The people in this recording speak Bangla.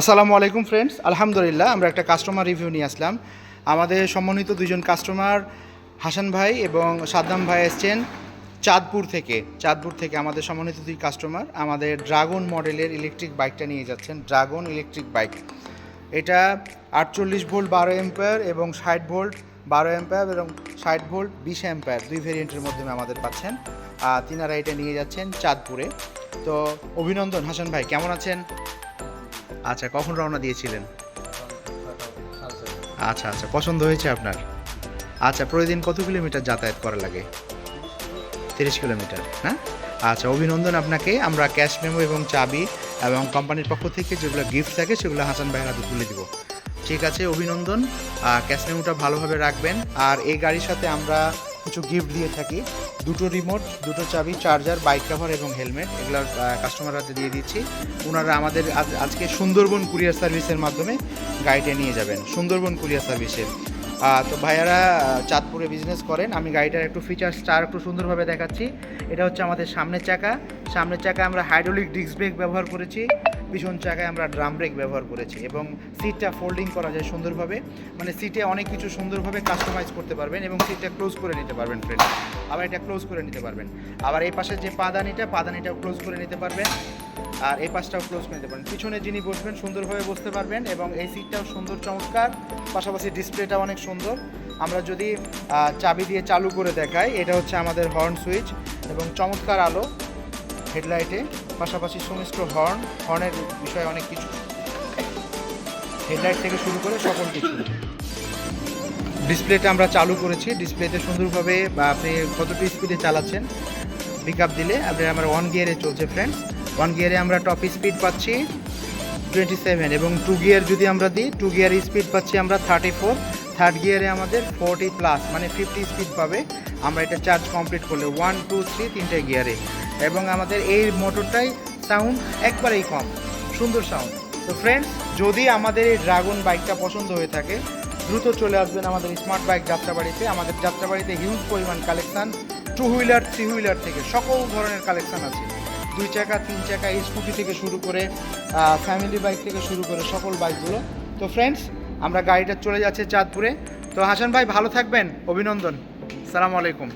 আসসালামু আলাইকুম ফ্রেন্ডস আলহামদুলিল্লাহ, আমরা একটা কাস্টমার রিভিউ নিয়ে আসলাম। আমাদের সম্মানিত দুজন কাস্টমার হাসান ভাই এবং সাদ্দাম ভাই এসছেন চাঁদপুর থেকে। চাঁদপুর থেকে আমাদের সম্মানিত দুই কাস্টমার আমাদের ড্রাগন মডেলের ইলেকট্রিক বাইকটা নিয়ে যাচ্ছেন। ড্রাগন ইলেকট্রিক বাইক এটা আটচল্লিশ ভোল্ট বারো এম্পায়ার এবং ষাট ভোল্ট বারো এম্পায়ার এবং ষাট ভোল্ট বিশ এম্পায়ার দুই ভেরিয়েন্টের মাধ্যমে আমাদের পাচ্ছেন। আর তিনারা এটা নিয়ে যাচ্ছেন চাঁদপুরে। তো অভিনন্দন, হাসান ভাই, কেমন আছেন? আচ্ছা কখন রওনা দিয়েছিলেন? আচ্ছা আচ্ছা পছন্দ হয়েছে আপনার। আচ্ছা প্রতিদিন কত কিলোমিটার যাতায়াত করা লাগে? তিরিশ কিলোমিটার হ্যাঁ? আচ্ছা অভিনন্দন আপনাকে। আমরা ক্যাশ মেমো এবং চাবি এবং কোম্পানির পক্ষ থেকে যেগুলো গিফট থাকে, সেগুলো হাসান ভাইয়ের হাতে তুলে দিব। ঠিক আছে, অভিনন্দন। ক্যাশ মেমোটা ভালোভাবে রাখবেন। আর এই গাড়ির সাথে আমরা কিছু গিফট দিয়ে থাকি। দুটো রিমোট দুটো চাবি চার্জার বাইক কাভার এবং হেলমেট এগুলো কাস্টমার হাতে দিয়ে দিচ্ছি। ওনারা আমাদের আজ- আজকে সুন্দরবন কুরিয়ার সার্ভিসের মাধ্যমে গাড়িটা নিয়ে যাবেন, সুন্দরবন কুরিয়ার সার্ভিসের তো ভাইয়ারা চাঁদপুরে বিজনেস করেন, আমি গাড়িটার একটু ফিচার্সটা আর একটু সুন্দরভাবে দেখাচ্ছি। এটা হচ্ছে আমাদের সামনের চাকা। সামনের চাকা আমরা হাইড্রোলিক ডিস্ক ব্রেক ব্যবহার করেছি। পিছন চাকায় আমরা ড্রাম ব্রেক ব্যবহার করেছি এবং সিটটা ফোল্ডিং করা যায় সুন্দরভাবে। মানে সিটে অনেক কিছু সুন্দরভাবে কাস্টমাইজ করতে পারবেন এবং সিটটা ক্লোজ করে নিতে পারবেন ফ্রেন্ড আবার এটা ক্লোজ করে নিতে পারবেন। আবার এই পাশে যে পাদানিটা, পাদানিটাও ক্লোজ করে নিতে পারবেন। আর এই পাশটাও ক্লোজ করে নিতে পারবেন। পিছনে যিনি বসবেন সুন্দরভাবে বসতে পারবেন এবং এই সিটটাও সুন্দর, চমৎকার। পাশাপাশি ডিসপ্লেটা অনেক সুন্দর। আমরা যদি চাবি দিয়ে চালু করে দেখাই, এটা হচ্ছে আমাদের হর্ন সুইচ এবং চমৎকার আলো। হেডলাইটে, পাশাপাশি সুমিষ্ট হর্ন, হর্নের বিষয়ে অনেক কিছু। হেডলাইট থেকে শুরু করে সকল কিছু। ডিসপ্লেটা আমরা চালু করেছি। ডিসপ্লেতে সুন্দরভাবে, বা আপনি কতটুকু স্পিডে চালাচ্ছেন পিক আপ দিলে আপনি আমার ওয়ান গিয়ারে চলছে ফ্রেন্ডস ওয়ান গিয়ারে আমরা টপ স্পিড পাচ্ছি টোয়েন্টি সেভেন এবং টু গিয়ার যদি আমরা দিই টু গিয়ার স্পিড পাচ্ছি আমরা থার্টি ফোর থার্ড গিয়ারে আমাদের ফোরটি প্লাস মানে ফিফটি স্পিড পাবে। আমরা এটা চার্জ কমপ্লিট করলে ওয়ান টু থ্রি তিনটে গিয়ারে এবং আমাদের এই মোটরটাই সাউন্ড একবারেই কম, সুন্দর সাউন্ড তো ফ্রেন্ডস যদি আমাদের এই ড্রাগন বাইকটা পছন্দ হয়ে থাকে, দ্রুত চলে আসবেন আমাদের স্মার্ট বাইক যাত্রাবাড়িতে। আমাদের যাত্রাবাড়িতে হিউজ পরিমাণ collection two wheeler three wheeler থেকে সকল ধরনের কালেকশান আছে। দুই চাকা, তিন চাকা স্কুটি থেকে শুরু করে ফ্যামিলি বাইক থেকে শুরু করে সকল বাইকগুলো তো ফ্রেন্ডস আমরা গাড়িটা চলে যাচ্ছে চাঁদপুরে। তো হাসান ভাই ভালো থাকবেন। অভিনন্দন। সালাম আলাইকুম।